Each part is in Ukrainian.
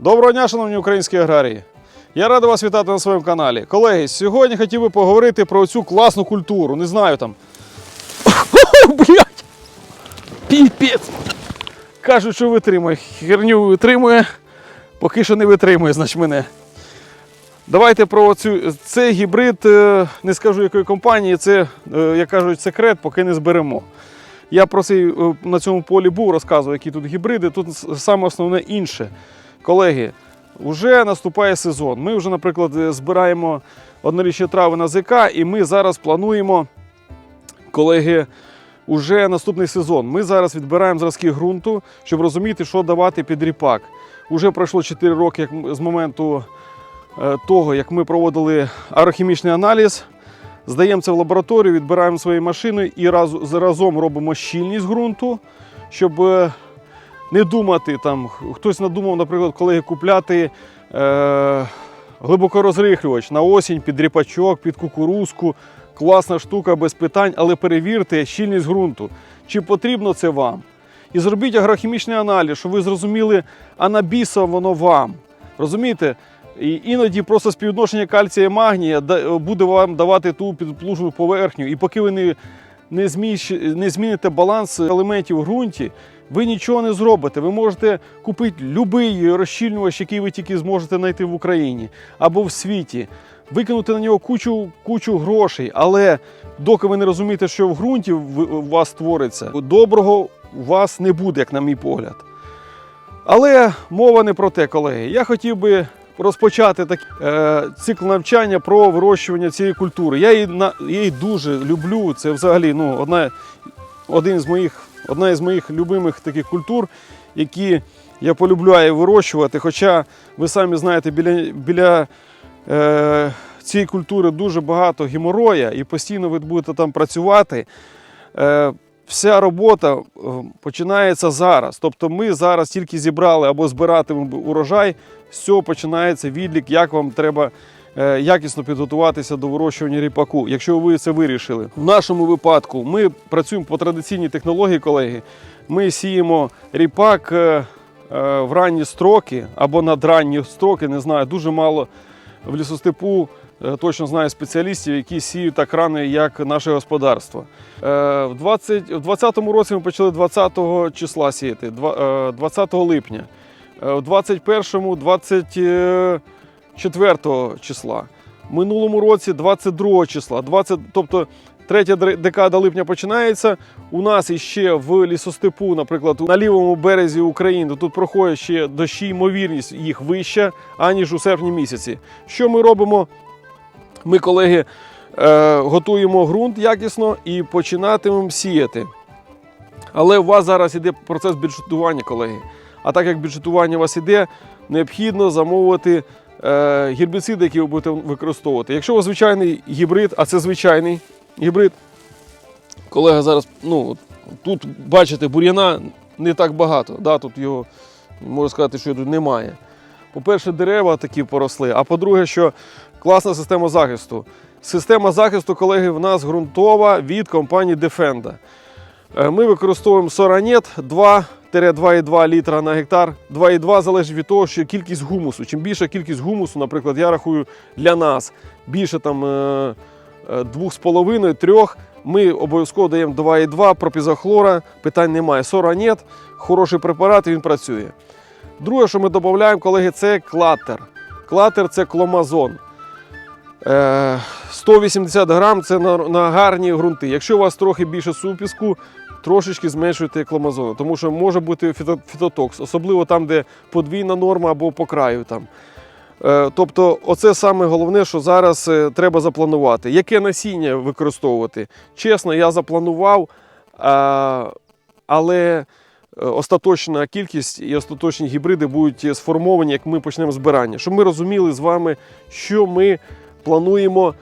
Доброго дня, шановні українські аграрії! Я радий вас вітати на своєму каналі. Колеги, сьогодні хотів би поговорити про цю класну культуру. Не знаю там. Блять! Піпець! Кажуть, що витримує. Херню витримує. Поки що не витримує, значить мене. Давайте про цю. Це гібрид, е, не скажу якої компанії, це, е, як кажуть, секрет, поки не зберемо. Я про цей е, на цьому полі був, розказував, які тут гібриди. Тут саме основне інше. Колеги, вже наступає сезон. Ми вже, наприклад, збираємо однорічні трави на ЗК, і ми зараз плануємо, колеги, уже наступний сезон. Ми зараз відбираємо зразки ґрунту, щоб розуміти, що давати під ріпак. Уже пройшло 4 роки як з моменту е, того, як ми проводили агрохімічний аналіз. Здаємо це в лабораторію, відбираємо своєю машиною і раз, разом робимо щільність ґрунту, щоб е, не думати там. Хтось надумав, наприклад, колеги купляти е, глибокорозрихлювач на осінь під ріпачок, під кукурузку. Класна штука без питань, але перевірте щільність ґрунту. Чи потрібно це вам? І зробіть агрохімічний аналіз, щоб ви зрозуміли, а на біса воно вам. Розумієте? І іноді просто співвідношення кальція і магнія буде вам давати ту підплужну поверхню. І поки ви не, не, зміщ, не зміните баланс елементів в ґрунті, ви нічого не зробите. Ви можете купити будь-який розщільнювач, який ви тільки зможете знайти в Україні або в світі, викинути на нього кучу, кучу грошей, але доки ви не розумієте, що в ґрунті у вас твориться, доброго у вас не буде, як на мій погляд. Але мова не про те, колеги. Я хотів би розпочати так, е, цикл навчання про вирощування цієї культури. Я її, на, її дуже люблю. Це взагалі ну, одна, один з моїх, одна із моїх любимих таких культур, які я полюбляю вирощувати. Хоча ви самі знаєте, біля, біля е, цієї культури дуже багато геморроя, і постійно ви будете там працювати. Е, Вся робота е, починається зараз. Тобто ми зараз тільки зібрали або збиратимемо урожай. Цього починається відлік, як вам треба якісно підготуватися до вирощування ріпаку, якщо ви це вирішили. В нашому випадку ми працюємо по традиційній технології, колеги. Ми сіємо ріпак е, е, в ранні строки або надранні строки, не знаю, дуже мало в лісостепу. е, Точно знаю спеціалістів, які сіють так рано, як наше господарство. Е, В 20 в 20-му році ми почали 20 числа сіяти, е, 20 липня. Е, В 21-му 24 числа. Минулому році 22 числа. 20, тобто третя декада липня починається. У нас іще в лісостепу, наприклад, на лівому березі України тут проходять ще дощі, ймовірність їх вища, аніж у серпні місяці. Що ми робимо? Ми, колеги, е, готуємо ґрунт якісно і починатимемо сіяти. Але у вас зараз іде процес бюджетування, колеги. А так як бюджетування у вас іде, необхідно замовити гербіциди, які ви будете використовувати. Якщо у вас звичайний гібрид, а це звичайний гібрид, колега зараз, ну, тут бачите, бур'яна не так багато. Да, тут його можу сказати, що тут немає. По-перше, дерева такі поросли, а по-друге, що класна система захисту. Система захисту, колеги, в нас ґрунтова від компанії Defenda. Е, Ми використовуємо Соранет 2-2,2 літра на гектар. 2,2 залежить від того, що кількість гумусу. Чим більша кількість гумусу, наприклад, я рахую для нас більше там е, е, 2,5-3, ми обов'язково даємо 2,2 пропізохлора, питань немає. Соранет, хороший препарат, він працює. Друге, що ми додаємо, колеги, це клатер. Клатер це кломазон. Е, 180 грам це на гарні ґрунти. Якщо у вас трохи більше супіску, трошечки зменшуйте кломазону, тому що може бути фітотокс, особливо там, де подвійна норма або по краю. Там. Е, тобто, оце саме головне, що зараз е, треба запланувати. Яке насіння використовувати? Чесно, я запланував, але е, остаточна кількість і остаточні гібриди будуть сформовані, як ми почнемо збирання. Щоб ми розуміли з вами, що ми плануємо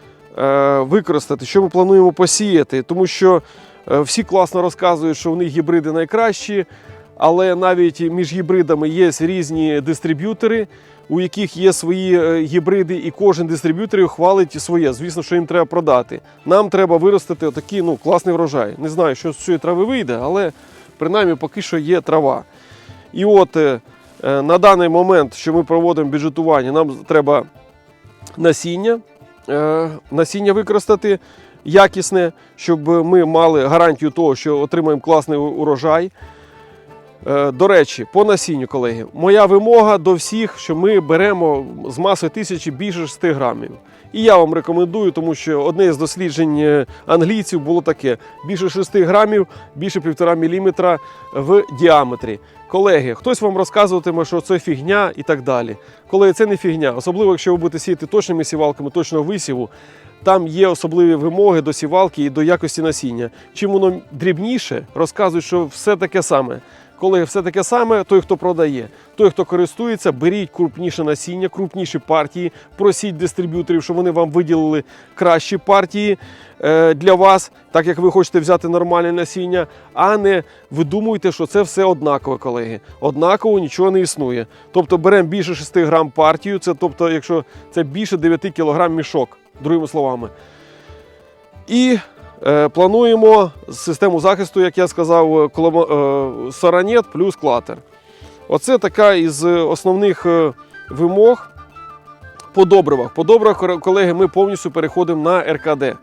використати, що ми плануємо посіяти. Тому що всі класно розказують, що в них гібриди найкращі, але навіть між гібридами є різні дистриб'ютори, у яких є свої е, гібриди, і кожен дистриб'ютор хвалить своє. Звісно, що їм треба продати. Нам треба виростити отакий ну, класний врожай. Не знаю, що з цієї трави вийде, але принаймні поки що є трава. І от е, Е, На даний момент, що ми проводимо бюджетування, нам треба насіння, е, насіння використати якісне, щоб ми мали гарантію того, що отримаємо класний урожай. Е, До речі, по насінню, колеги, моя вимога до всіх, що ми беремо з маси тисячі більше 6 грамів. І я вам рекомендую, тому що одне з досліджень е, англійців було таке: більше 6 грамів, більше 1,5 мм в діаметрі. Колеги, хтось вам розказуватиме, що це фігня і так далі. Колеги, це не фігня, особливо якщо ви будете сіяти точними сівалками точного висіву. Там є особливі вимоги до сівалки і до якості насіння. Чим воно дрібніше, розказують, що все таке саме. Коли все таке саме, той, хто продає, той, хто користується, беріть крупніше насіння, крупніші партії, просіть дистриб'юторів, щоб вони вам виділили кращі партії е, для вас, так як ви хочете взяти нормальне насіння, а не видумуйте, що це все однакове, колеги. Однаково нічого не існує. Тобто беремо більше 6 грам партію, це тобто, якщо це більше 9 кг мішок, другими словами. І Плануємо систему захисту, як я сказав, е, е, Саранет плюс клатер. Оце така із основних е, вимог по добривах. По добривах, колеги, ми повністю переходимо на РКД.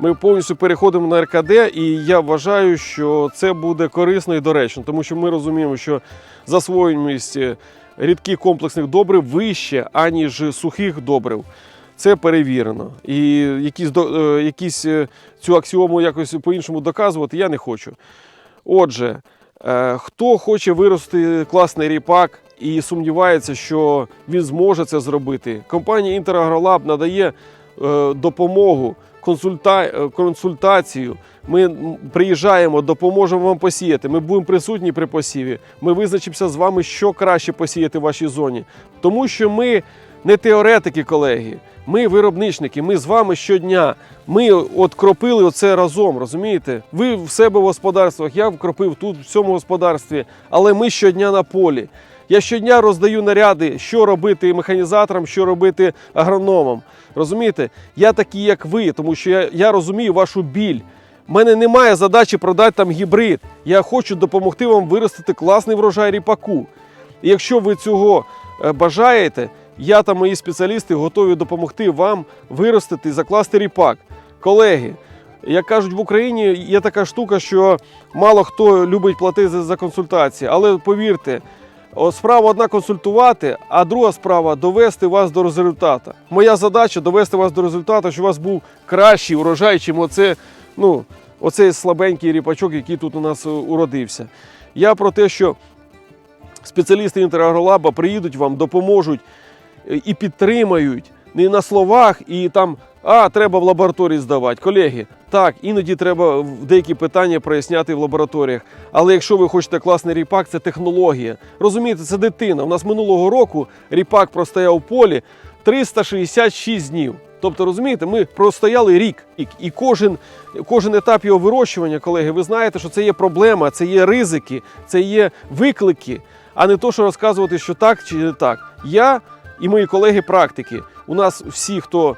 Ми повністю переходимо на РКД, і я вважаю, що це буде корисно і доречно, тому що ми розуміємо, що засвоєність е, рідких комплексних добрив вище, аніж сухих добрив. Це перевірено. І якісь, е, якісь е, цю аксіому якось по-іншому доказувати я не хочу. Отже, е, хто хоче вирости класний ріпак і сумнівається, що він зможе це зробити, компанія Інтерагролаб надає допомогу, консульта... консультацію. Ми приїжджаємо, допоможемо вам посіяти. Ми будемо присутні при посіві. Ми визначимося з вами, що краще посіяти в вашій зоні. Тому що ми не теоретики, колеги. Ми виробничники, ми з вами щодня. Ми от кропили оце разом, розумієте? Ви в себе в господарствах, я вкропив тут, в цьому господарстві, але ми щодня на полі. Я щодня роздаю наряди, що робити механізаторам, що робити агрономам. Розумієте? Я такий, як ви, тому що я, я розумію вашу біль. У мене немає задачі продати там гібрид. Я хочу допомогти вам виростити класний врожай ріпаку. І якщо ви цього е, бажаєте, я та мої спеціалісти готові допомогти вам виростити і закласти ріпак. Колеги, як кажуть в Україні, є така штука, що мало хто любить платити за- консультації, але повірте. Справа одна консультувати, а друга справа довести вас до результату. Моя задача довести вас до результату, щоб у вас був кращий урожай, чим оце, ну, оцей слабенький ріпачок, який тут у нас е, уродився. Я про те, що спеціалісти Інтерагролаба приїдуть вам, допоможуть і підтримають не на словах і там. А, треба в лабораторії здавати. Колеги, так, іноді треба деякі питання проясняти в лабораторіях. Але якщо ви хочете класний ріпак, це технологія. Розумієте, це дитина. У нас минулого року ріпак простояв у полі 366 днів. Тобто, розумієте, ми простояли рік, і кожен, кожен етап його вирощування, колеги, ви знаєте, що це є проблема, це є ризики, це є виклики, а не то, що розказувати, що так чи не так. Я і мої колеги-практики, у нас всі, хто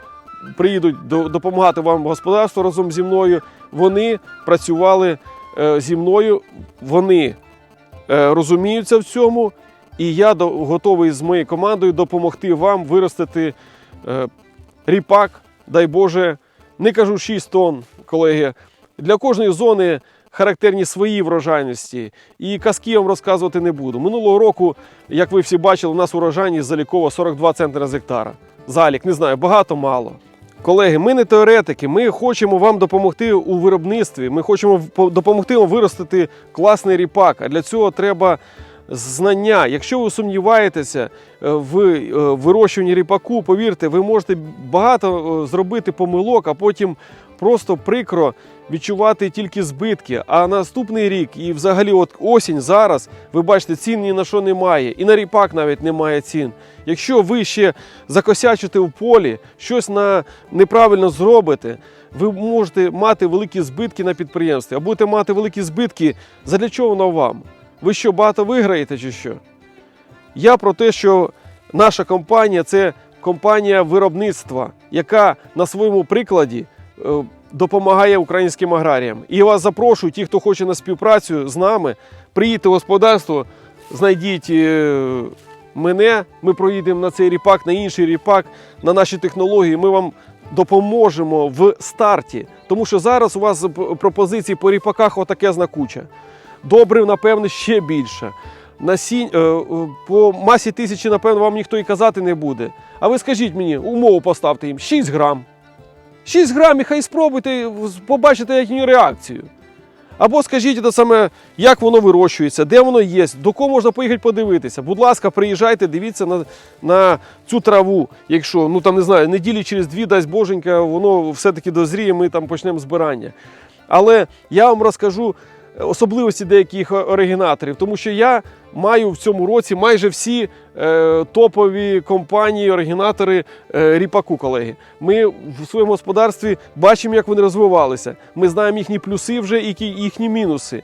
приїдуть допомагати вам господарству разом зі мною, вони працювали е, зі мною, вони е, розуміються в цьому, і я готовий з моєю командою допомогти вам виростити е, ріпак, дай Боже, не кажу 6 тонн, колеги. Для кожної зони характерні свої врожайності. І казки я вам розказувати не буду. Минулого року, як ви всі бачили, у нас урожайність залікова 42 центри з гектара. Залік, не знаю, багато мало. Колеги, ми не теоретики, ми хочемо вам допомогти у виробництві. Ми хочемо допомогти вам виростити класний ріпак. А для цього треба знання. Якщо ви сумніваєтеся е, в е, вирощуванні ріпаку, повірте, ви можете багато е, зробити помилок, а потім просто прикро відчувати тільки збитки. А наступний рік і взагалі от осінь зараз, ви бачите, цін ні на що немає. І на ріпак навіть немає цін. Якщо ви ще закосячите в полі, щось на неправильно зробите, ви можете мати великі збитки на підприємстві, а будете мати великі збитки, задля чого воно вам? Ви що, багато виграєте чи що? Я про те, що наша компанія це компанія виробництва, яка на своєму прикладі е, допомагає українським аграріям. І я вас запрошую, ті, хто хоче на співпрацю з нами, приїдьте в господарство, знайдіть е, мене, ми проїдемо на цей ріпак, на інший ріпак, на наші технології. Ми вам допоможемо в старті. Тому що зараз у вас п- пропозицій по ріпаках отаке знакуча. Добрив, напевне, ще більше. Насінь, е, е, по масі тисячі, напевно, вам ніхто і казати не буде. А ви скажіть мені, умову поставте їм 6 грам. 6 грам і хай спробуйте, побачите їхню реакцію. Або скажіть те саме, як воно вирощується, де воно є, до кого можна поїхати подивитися. Будь ласка, приїжджайте, дивіться на, на цю траву. Якщо ну там не знаю, неділі через дві, дасть боженька, воно все-таки дозріє, ми там почнемо збирання. Але я вам розкажу особливості деяких оригінаторів, тому що я маю в цьому році майже всі е, топові компанії, оригінатори е, ріпаку, колеги. Ми в своєму господарстві бачимо, як вони розвивалися. Ми знаємо їхні плюси вже і їхні мінуси.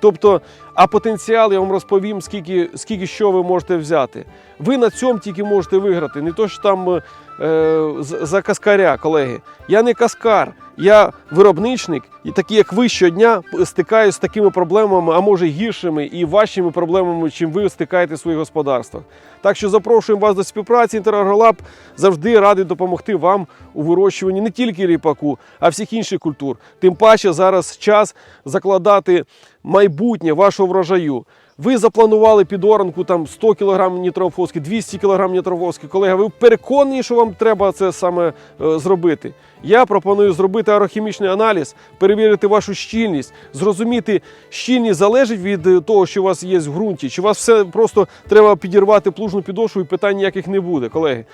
Тобто, а потенціал я вам розповім, скільки, скільки що ви можете взяти. Ви на цьому тільки можете виграти. Не то, що там е, за каскаря, колеги. Я не каскар, я виробничник, і такий, як ви щодня, стикаюсь з такими проблемами, а може гіршими і важчими проблемами, чим ви стикаєте в своїх господарствах. Так що запрошуємо вас до співпраці. Інтерагролаб завжди радий допомогти вам у вирощуванні не тільки ріпаку, а всіх інших культур. Тим паче зараз час закладати майбутнє вашого врожаю. Ви запланували під оранку там 100 кг нітрофоски, 200 кг нітрофоски. Колега, ви переконані, що вам треба це саме е, зробити? Я пропоную зробити аерохімічний аналіз, перевірити вашу щільність, зрозуміти, щільність залежить від е, того, що у вас є в ґрунті, чи у вас все просто треба підірвати плужну підошву і питань ніяких не буде, колеги.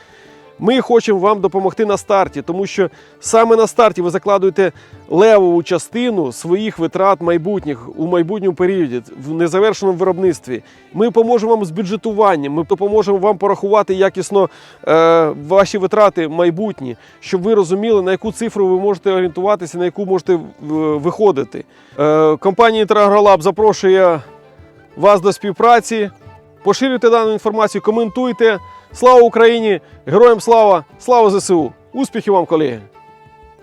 Ми хочемо вам допомогти на старті, тому що саме на старті ви закладуєте левову частину своїх витрат майбутніх у майбутньому періоді в незавершеному виробництві. Ми поможемо вам з бюджетуванням, ми допоможемо вам порахувати якісно е, ваші витрати майбутні, щоб ви розуміли, на яку цифру ви можете орієнтуватися, на яку можете е, виходити. Е, компанія Інтерагролаб запрошує вас до співпраці. Поширюйте дану інформацію, коментуйте. Слава Україні! Героям слава! Слава ЗСУ! Успіхів вам, колеги!